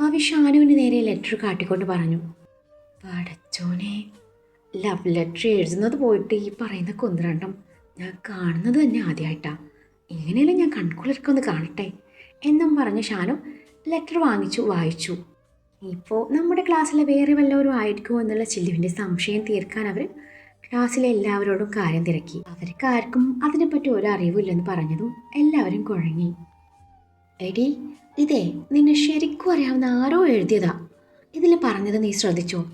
പവി ഷാനുവിന് നേരെ ലെറ്റർ കാട്ടിക്കൊണ്ട് പറഞ്ഞു. പടച്ചോനെ ലവ് ലെറ്റർ എഴുതുന്നത് പോയിട്ട് ഈ പറയുന്ന കുന്ത്രണ്ടം ഞാൻ കാണുന്നത് തന്നെ ആദ്യമായിട്ടാ ഇങ്ങനെയല്ലേ ഞാൻ കൺകുളിർക്കൊന്ന് കാണട്ടെ? എന്നും പറഞ്ഞ് ഷാനു ലെറ്റർ വാങ്ങിച്ചു വായിച്ചു. ഇപ്പോൾ നമ്മുടെ ക്ലാസ്സിലെ വേറെ വല്ലവരും ആയിരിക്കുമോ എന്നുള്ള ചില്ലുവിന്റെ സംശയം തീർക്കാൻ അവർ ക്ലാസ്സിലെ എല്ലാവരോടും കാര്യം തിരക്കി. അവർക്ക് ആർക്കും അതിനെപ്പറ്റി ഒരു അറിവില്ലെന്ന് പറഞ്ഞതും എല്ലാവരും കുഴങ്ങി. എടി ഇതേ നിന്നെ ശരിക്കും അറിയാവുന്ന ആരോ എഴുതിയതാ. ഇതിൽ പറഞ്ഞത് നീ ശ്രദ്ധിച്ചോ?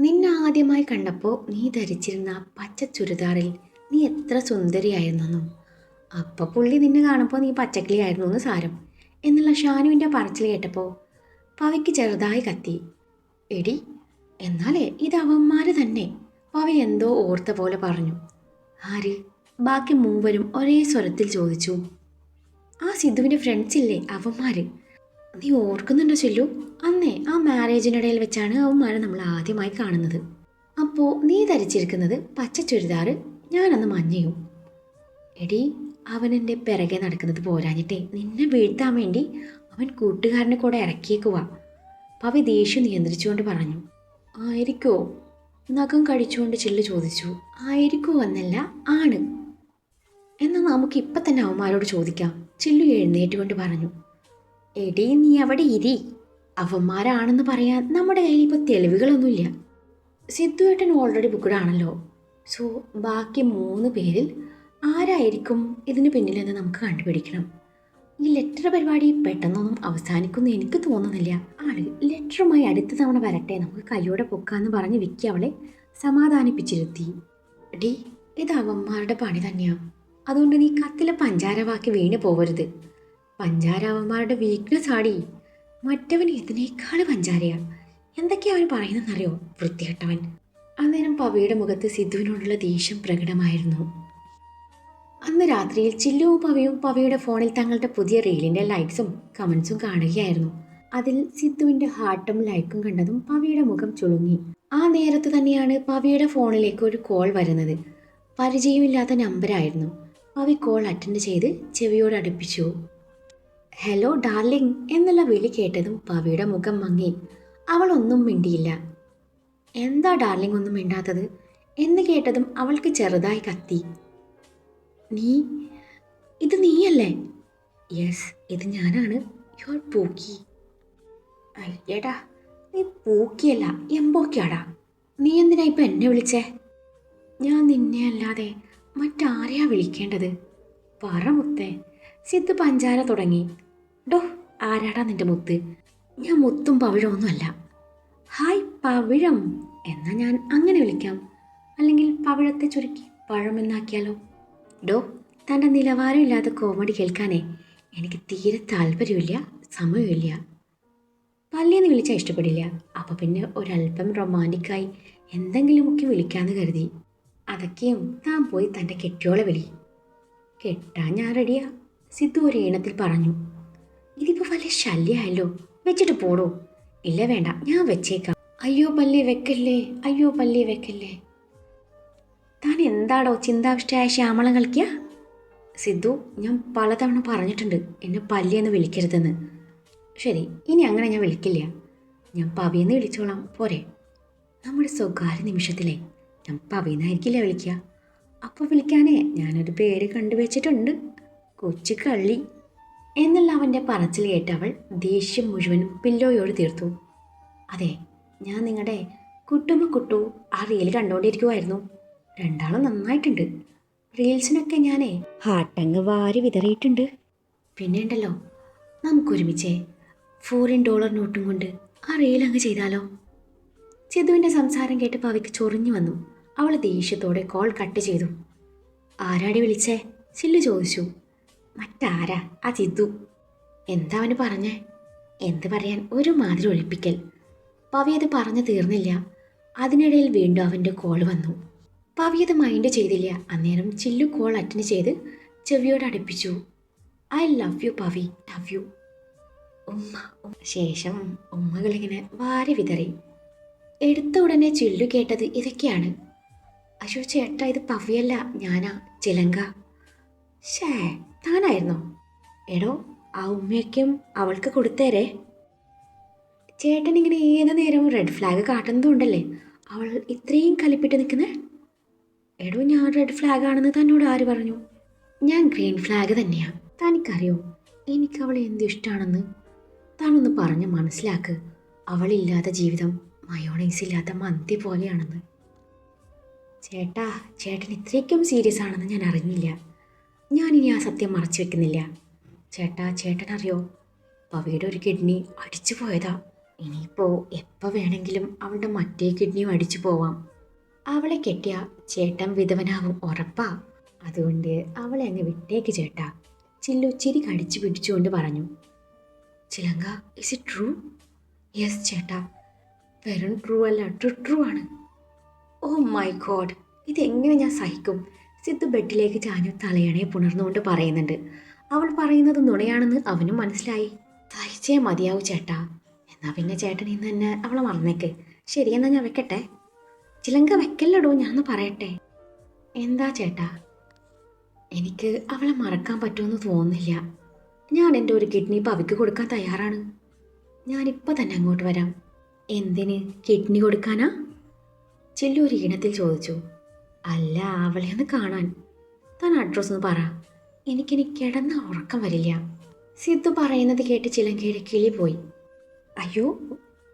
നിന്നെ ആദ്യമായി കണ്ടപ്പോൾ നീ ധരിച്ചിരുന്ന പച്ച ചുരിദാറിൽ നീ എത്ര സുന്ദരിയായിരുന്നു അപ്പൊ പുള്ളി നിന്നെ കാണുമ്പോൾ നീ പച്ചക്കിളിയായിരുന്നു എന്ന് സാരം. എന്നുള്ള ഷാനുവിന്റെ പറച്ചിൽ കേട്ടപ്പോൾ പവയ്ക്ക് ചെറുതായി കത്തി. എടി എന്നാലേ ഇത് അവന്മാര് തന്നെ. പവ എന്തോ ഓർത്ത പോലെ പറഞ്ഞു. ആര്? ബാക്കി മൂവരും ഒരേ സ്വരത്തിൽ ചോദിച്ചു. ആ സിദ്ധുവിന്റെ ഫ്രണ്ട്സ് ഇല്ലേ അവന്മാര്? നീ ഓർക്കുന്നുണ്ടോ ചെല്ലു? അന്നേ ആ മാരേജിനിടയിൽ വെച്ചാണ് അവന്മാരെ നമ്മൾ ആദ്യമായി കാണുന്നത്. അപ്പോൾ നീ ധരിച്ചിരിക്കുന്നത് പച്ച ചുരിദാറ് ഞാനന്ന് മഞ്ഞയും. എടി അവൻ എന്റെ പിറകെ നടക്കുന്നത് പോരാഞ്ഞിട്ടേ നിന്നെ വീഴ്ത്താൻ വേണ്ടി അവൻ കൂട്ടുകാരനെ കൂടെ ഇറക്കിയേക്കുക പവി ദേഷ്യം നിയന്ത്രിച്ചുകൊണ്ട് പറഞ്ഞു. ആയിരിക്കോ? നഖം കഴിച്ചുകൊണ്ട് ചില്ല് ചോദിച്ചു. ആയിരിക്കോ എന്നല്ല ആണ്. എന്നാൽ നമുക്ക് ഇപ്പം തന്നെ അവന്മാരോട് ചോദിക്കാം. ചില്ലു എഴുന്നേറ്റുകൊണ്ട് പറഞ്ഞു. എടീ നീ അവിടെ ഇരി. അവന്മാരാണെന്ന് പറയാൻ നമ്മുടെ കയ്യിൽ ഇപ്പോൾ തെളിവുകളൊന്നുമില്ല. സിദ്ധുവേട്ടൻ ഓൾറെഡി ബുക്ക്ഡ് ആണല്ലോ. സോ ബാക്കി മൂന്ന് പേരിൽ ആരായിരിക്കും ഇതിന് പിന്നിലെന്ന് നമുക്ക് കണ്ടുപിടിക്കണം. ഈ ലെറ്റർ പരിപാടി പെട്ടെന്നൊന്നും അവസാനിക്കുന്നു എനിക്ക് തോന്നുന്നില്ല. ആൾ ലെറ്ററുമായി അടുത്ത തവണ വരട്ടെ നമുക്ക് കൈയോടെ പൊക്കാന്ന് പറഞ്ഞ് വിക്കി അവളെ സമാധാനിപ്പിച്ചിരുത്തി. ഡി ഇത് അവന്മാരുടെ പണി തന്നെയാണ് അതുകൊണ്ട് നീ കത്തിലെ പഞ്ചാരവാക്കി വീണ് പോവരുത്. പഞ്ചാര അവന്മാരുടെ വീക്ക്നെസ് ആടി മറ്റവൻ ഇതിനേക്കാൾ പഞ്ചാരയാ. എന്തൊക്കെയാ അവൻ പറയുന്നതെന്നറിയോ? വൃത്തികെട്ടവൻ. അന്നേരം പവിയുടെ മുഖത്ത് സിദ്ധുവിനോടുള്ള ദേഷ്യം പ്രകടമായിരുന്നു. അന്ന് രാത്രിയിൽ ചില്ലുവും പവിയും പവിയുടെ ഫോണിൽ തങ്ങളുടെ പുതിയ റീലിന്റെ ലൈക്സും കമൻസും കാണുകയായിരുന്നു. അതിൽ സിദ്ധുവിന്റെ ഹാർട്ടും ലൈക്കും കണ്ടതും പവിയുടെ മുഖം ചുളുങ്ങി. ആ നേരത്ത് തന്നെയാണ് പവിയുടെ ഫോണിലേക്ക് ഒരു കോൾ വരുന്നത്. പരിചയമില്ലാത്ത നമ്പരായിരുന്നു. പവി കോൾ അറ്റൻഡ് ചെയ്ത് ചെവിയോട് അടുപ്പിച്ചു. ഹലോ ഡാർലിംഗ് എന്നുള്ള വിളി കേട്ടതും പവിയുടെ മുഖം മങ്ങി. അവൾ ഒന്നും മിണ്ടിയില്ല. എന്താ ഡാർലിംഗ് ഒന്നും മിണ്ടാത്തത്? എന്ന് കേട്ടതും അവൾക്ക് ചെറുതായി കത്തി. നീ? ഇത് നീയല്ലേ? യെസ് ഇത് ഞാനാണ്. യുവർ പൂക്കി അയ്യടാ നീ പൂക്കിയല്ല എമ്പോക്കിയാടാ നീ എന്തിനാ ഇപ്പം എന്നെ വിളിച്ചേ? ഞാൻ നിന്നെ അല്ലാതെ മറ്റാരെയാ വിളിക്കേണ്ടത്? പറ മുത്തേ. സിദ്ധു പഞ്ചാര തുടങ്ങി. ഡോ ആരാടാ നിന്റെ മുത്ത്? ഞാൻ മുത്തും പവിഴമൊന്നുമല്ല. ഹായ് പവിഴം. എന്നാ ഞാൻ അങ്ങനെ വിളിക്കാം. അല്ലെങ്കിൽ പവിഴത്തെ ചുരുക്കി പഴം എന്നാക്കിയാലോ ഡോ തന്റെ നിലവാരമില്ലാത്ത കോമഡി കേൾക്കാനേ എനിക്ക് തീരെ താല്പര്യമില്ല സമയമില്ല. പല്ലിയെന്ന് വിളിച്ചാൽ ഇഷ്ടപ്പെടില്ല. അപ്പോൾ പിന്നെ ഒരല്പം റൊമാന്റിക്കായി എന്തെങ്കിലുമൊക്കെ വിളിക്കാമെന്ന് കരുതി. അതൊക്കെയും താൻ പോയി തന്റെ കെട്ടിയോളെ വിളി. കെട്ടാൻ ഞാൻ റെഡിയാ സിദ്ധു ഒരു ഈണത്തിൽ പറഞ്ഞു ഇതിപ്പോ വലിയ ശല്യമായല്ലോ വെച്ചിട്ട് പോടോ. ഇല്ല വേണ്ട ഞാൻ വെച്ചേക്കാം. അയ്യോ പല്ലി വെക്കല്ലേ? അയ്യോ പല്ലി വെക്കല്ലേ? താൻ എന്താടോ ചിന്താവിഷ്ടയായ ശ്യാമളം കളിക്കുക സിദ്ധു ഞാൻ പലതവണ പറഞ്ഞിട്ടുണ്ട് എന്നെ പല്ലിയെന്ന് വിളിക്കരുതെന്ന്. ശരി ഇനി അങ്ങനെ ഞാൻ വിളിക്കില്ല. ഞാൻ പവിയെന്ന് വിളിച്ചോളാം പോരെ. നമ്മുടെ സ്വകാര്യ നിമിഷത്തിലെ ഞാൻ പവിയെന്നായിരിക്കില്ല വിളിക്കുക അപ്പോൾ വിളിക്കാനേ ഞാനൊരു പേര് കണ്ടുവച്ചിട്ടുണ്ട്. കൊച്ചു കള്ളി എന്നുള്ള അവന്റെ പറച്ചിൽ കേട്ട് അവൾ ദേഷ്യം മുഴുവനും പില്ലോയോട് തീർത്തു. അതെ ഞാൻ നിങ്ങളുടെ കുട്ടുമ്പ കുട്ടു ആ റീൽ കണ്ടുകൊണ്ടിരിക്കുമായിരുന്നു രണ്ടാളും നന്നായിട്ടുണ്ട്. റീൽസിനൊക്കെ ഞാനേ ഹാട്ടങ്ങ് വാരി വിതറിയിട്ടുണ്ട്. പിന്നെ ഉണ്ടല്ലോ നമുക്കൊരുമിച്ചേ ഫോറിൻ ഡോളർ നോട്ടും കൊണ്ട് ആ റീൽ അങ്ങ് ചെയ്താലോ? ചിതുവിന്റെ സംസാരം കേട്ട് പവിക്ക് ചൊറിഞ്ഞു വന്നു. അവൾ ദേഷ്യത്തോടെ കോൾ കട്ട് ചെയ്തു. ആരാടി വിളിച്ചേ? ചില്ലു ചോദിച്ചു. മറ്റാരാ? ആ ചിതു എന്താ അവന് പറഞ്ഞേ? എന്ത് പറയാൻ? ഒരു മാതിരി ഒളിപ്പിക്കൽ പവി അത് പറഞ്ഞു തീർന്നില്ല. അതിനിടയിൽ വീണ്ടും അവന്റെ കോൾ വന്നു. പവി അത് മൈൻഡ് ചെയ്തില്ല. അന്നേരം ചില്ലു കോൾ അറ്റൻഡ് ചെയ്ത് ചെവിയോട് അടുപ്പിച്ചു. I love you Pavi. Love you ഉമ്മ ശേഷം ഉമ്മകളിങ്ങനെ വാരി വിതറി. എടുത്ത ഉടനെ ചില്ലു കേട്ടത് ഇതൊക്കെയാണ്. അശോ ചേട്ടാ ഇത് പവിയല്ല. ഞാനാ. ചിലങ്ക. ഷേ താനായിരുന്നോ? എടോ ആ ഉമ്മയൊക്കെയും അവൾക്ക് കൊടുത്തേരേ. ചേട്ടൻ ഇങ്ങനെ ഏത് നേരവും റെഡ് ഫ്ലാഗ് കാട്ടുന്നതുകൊണ്ടല്ലേ അവൾ ഇത്രയും കലിപ്പിട്ട് നിൽക്കുന്നത് എടോ ഞാൻ റെഡ് ഫ്ലാഗ് ആണെന്ന് തന്നോട് ആര് പറഞ്ഞു? ഞാൻ ഗ്രീൻ ഫ്ലാഗ് തന്നെയാണ് തനിക്കറിയോ എനിക്ക് അവളെ എന്ത് ഇഷ്ടമാണെന്ന് താനൊന്ന് പറഞ്ഞ് മനസ്സിലാക്ക്. അവളില്ലാത്ത ജീവിതം മയോണൈസ് ഇല്ലാത്ത മന്തി പോലെയാണെന്ന്. ചേട്ടാ ചേട്ടൻ ഇത്രയ്ക്കും സീരിയസ് ആണെന്ന് ഞാൻ അറിഞ്ഞില്ല. ഞാനിനി ആ സത്യം മറച്ചു വെക്കുന്നില്ല. ചേട്ടാ ചേട്ടനറിയോ? പവിയുടെ ഒരു കിഡ്നി അടിച്ചു പോയതാ. ഇനിയിപ്പോൾ എപ്പോൾ വേണമെങ്കിലും അവളുടെ മറ്റേ കിഡ്നിയും അടിച്ചു പോവാം. അവളെ കെട്ടിയ ചേട്ടൻ വിധവനാവും ഉറപ്പാ. അതുകൊണ്ട് അവളെ അങ്ങ് വിട്ടേക്ക് ചേട്ടാ. ചില്ലു ചിരി കടിച്ചു പിടിച്ചുകൊണ്ട് പറഞ്ഞു. ചിലങ്ക ഇസ് ഇറ്റ് ട്രൂ യെസ് ചേട്ടാ. വെറും ട്രൂ അല്ല ട്രൂ ട്രൂ ആണ്. ഓ മൈ ഗോഡ് ഇതെങ്ങനെ ഞാൻ സഹിക്കും? സിദ്ധു ബെഡിലേക്ക് ചാഞ്ഞു തലയണയെ പുണർന്നുകൊണ്ട് പറയുന്നുണ്ട്. അവൾ പറയുന്നത് നുണയാണെന്ന് അവനും മനസ്സിലായി. സഹിച്ചേ മതിയാവൂ ചേട്ടാ. എന്നാ പിന്നെ ചേട്ടൻ ഇന്ന് തന്നെ അവളെ മറന്നേക്ക്. ശരിയെന്നാ ഞാൻ വെക്കട്ടെ? ചിലങ്ക വെക്കല്ലടോ ഞാൻ പറയട്ടെ? എന്താ ചേട്ടാ? എനിക്ക് അവളെ മറക്കാൻ പറ്റുമെന്ന് തോന്നുന്നില്ല. ഞാൻ എന്റെ ഒരു കിഡ്നി പവിക്ക് കൊടുക്കാൻ തയ്യാറാണ്. ഞാനിപ്പോൾ തന്നെ അങ്ങോട്ട് വരാം. എന്തിന്? കിഡ്നി കൊടുക്കാനാ? ചില്ലു ഒരു ഈണത്തിൽ ചോദിച്ചു. അല്ല അവളെ ഒന്ന് കാണാൻ. താൻ അഡ്രസ്സ് ഒന്ന് പറ. എനിക്കിനി കിടന്ന ഉറക്കം വരില്ല. സിദ്ധു പറയുന്നത് കേട്ട് ചിലങ്കയുടെ കിളി പോയി. അയ്യോ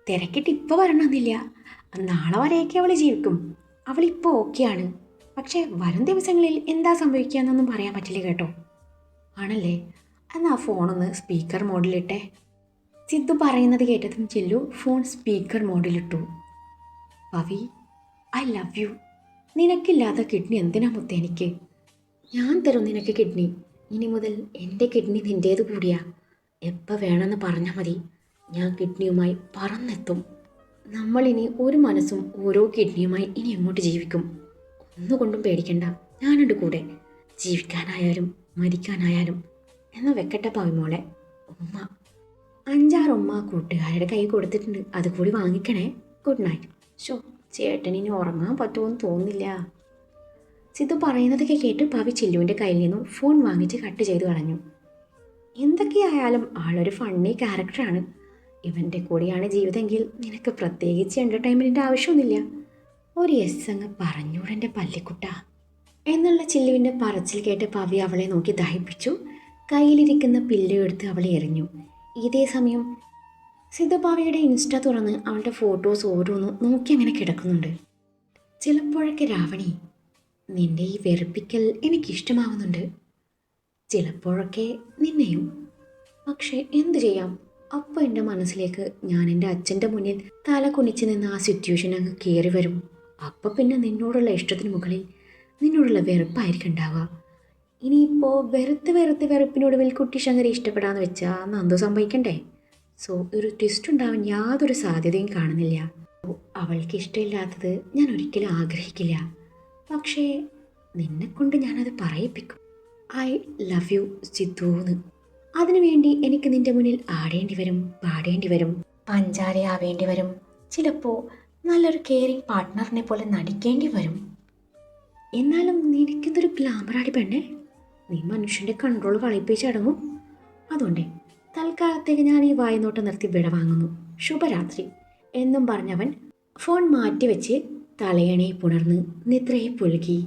തിരക്കിട്ട് ഇപ്പോൾ വരണമെന്നില്ല. നാളെ വരെയൊക്കെ അവൾ ജീവിക്കും അവളിപ്പോൾ ഓക്കെയാണ് പക്ഷേ വരും ദിവസങ്ങളിൽ എന്താ സംഭവിക്കുക എന്നൊന്നും പറയാൻ പറ്റില്ല കേട്ടോ. ആണല്ലേ? എന്നാൽ ആ ഫോണൊന്ന് സ്പീക്കർ മോഡിലിട്ടെ സിദ്ധു പറയുന്നത് കേട്ടതും ചില്ലു ഫോൺ സ്പീക്കർ മോഡിലിട്ടു പവി ഐ ലവ് യു നിനക്കില്ലാത്ത കിഡ്നി എന്തിനാ മുത്ത എനിക്ക്? ഞാൻ തരും നിനക്ക് കിഡ്നി. ഇനി മുതൽ എന്റെ കിഡ്നി നിന്റേത് കൂടിയാ. എപ്പോൾ വേണമെന്ന് പറഞ്ഞാൽ മതി. ഞാൻ കിഡ്നിയുമായി പറന്നെത്തും. നമ്മളിനി ഒരു മനസ്സും ഓരോ കിഡ്നിയുമായി ഇനി എങ്ങോട്ട് ജീവിക്കും? ഒന്നുകൊണ്ടും പേടിക്കണ്ട. ഞാനുണ്ട് കൂടെ. ജീവിക്കാനായാലും മരിക്കാനായാലും. എന്ന വെക്കട്ടെ പവിമോളെ ഉമ്മ. അഞ്ചാറ് ഉമ്മ കൂട്ടുകാരുടെ കൈ കൊടുത്തിട്ടുണ്ട്. അതുകൂടി വാങ്ങിക്കണേ. Good night. ഷോ ചേട്ടൻ ഇനി ഉറങ്ങാൻ പറ്റുമെന്ന് തോന്നുന്നില്ല. സിദ്ധു പറയുന്നതൊക്കെ കേട്ട് പവി ചില്ലുവിന്റെ കയ്യിൽ നിന്നും ഫോൺ വാങ്ങിച്ച് കട്ട് ചെയ്തു കളഞ്ഞു. എന്തൊക്കെയായാലും ആളൊരു ഫണ്ണി ക്യാരക്ടറാണ് ഇവന്റെ കൂടെയാണ് ജീവിതമെങ്കിൽ നിനക്ക് പ്രത്യേകിച്ച് എന്റർടൈൻമെന്റിന്റെ ആവശ്യമൊന്നുമില്ല. ഒരു എസ് അങ്ങ് പറഞ്ഞൂടെന്റെ പല്ലിക്കുട്ട. എന്നുള്ള ചില്ലുവിന്റെ പറച്ചിൽ കേട്ട് പവി അവളെ നോക്കി ദഹിപ്പിച്ചു. കയ്യിലിരിക്കുന്ന പില്ലു എടുത്ത് അവളെ എറിഞ്ഞു. ഇതേ സമയം സിദ്ധഭാവിയുടെ ഇൻസ്റ്റ തുറന്ന് അവളുടെ ഫോട്ടോസ് ഓരോന്നും നോക്കി അങ്ങനെ കിടക്കുന്നുണ്ട്. ചിലപ്പോഴൊക്കെ രാവണി നിന്റെ ഈ വെറുപ്പിക്കൽ എനിക്കിഷ്ടമാവുന്നുണ്ട്. ചിലപ്പോഴൊക്കെ നിന്നെയും. പക്ഷേ എന്തു ചെയ്യാം? അപ്പോൾ എന്റെ മനസ്സിലേക്ക് ഞാൻ എന്റെ അച്ഛന്റെ മുന്നിൽ തല കുനിച്ച് നിന്ന് ആ സിറ്റുവേഷൻ അങ്ങ് കയറി വരും. അപ്പോൾ പിന്നെ നിന്നോടുള്ള ഇഷ്ടത്തിന് മുകളിൽ നിന്നോടുള്ള വെറുപ്പായിരിക്കും ഉണ്ടാവുക. ഇനിയിപ്പോൾ വെറുത്ത് വെറുത്ത് വെറുപ്പിനൊടുവിൽ കുട്ടി ശങ്കരി ഇഷ്ടപ്പെടാന്ന് വെച്ചാൽ നന്ദു സംഭവിക്കണ്ടേ? സോ ഒരു ട്വിസ്റ്റ് ഉണ്ടാവാൻ യാതൊരു സാധ്യതയും കാണുന്നില്ല. അവൾക്ക് ഇഷ്ടമില്ലാത്തത് ഞാൻ ഒരിക്കലും ആഗ്രഹിക്കില്ല. പക്ഷേ നിന്നെക്കൊണ്ട് ഞാനത് പറയിപ്പിക്കും. ഐ ലവ് യു സിദ്ധൂന്ന്. അതിനുവേണ്ടി എനിക്ക് നിന്റെ മുന്നിൽ ആടേണ്ടി വരും പാടേണ്ടി വരും പഞ്ചാരയാവേണ്ടി വരും. ചിലപ്പോൾ നല്ലൊരു കെയറിങ് പാർട്ട്ണറിനെ പോലെ നടിക്കേണ്ടി വരും. എന്നാലും നിനക്കിതൊരു ഗ്ലാമറാടി പെണ്ണേ. നീ മനുഷ്യന്റെ കൺട്രോൾ കളിപ്പിച്ചടങ്ങും അതുകൊണ്ടേ തൽക്കാലത്തേക്ക് ഞാൻ ഈ വായനോട്ടം നിർത്തി വിടവാങ്ങുന്നു. ശുഭരാത്രി. എന്നും പറഞ്ഞവൻ ഫോൺ മാറ്റിവെച്ച് തലയണയെ പുണർന്ന് നിദ്രയെ പുലുകി.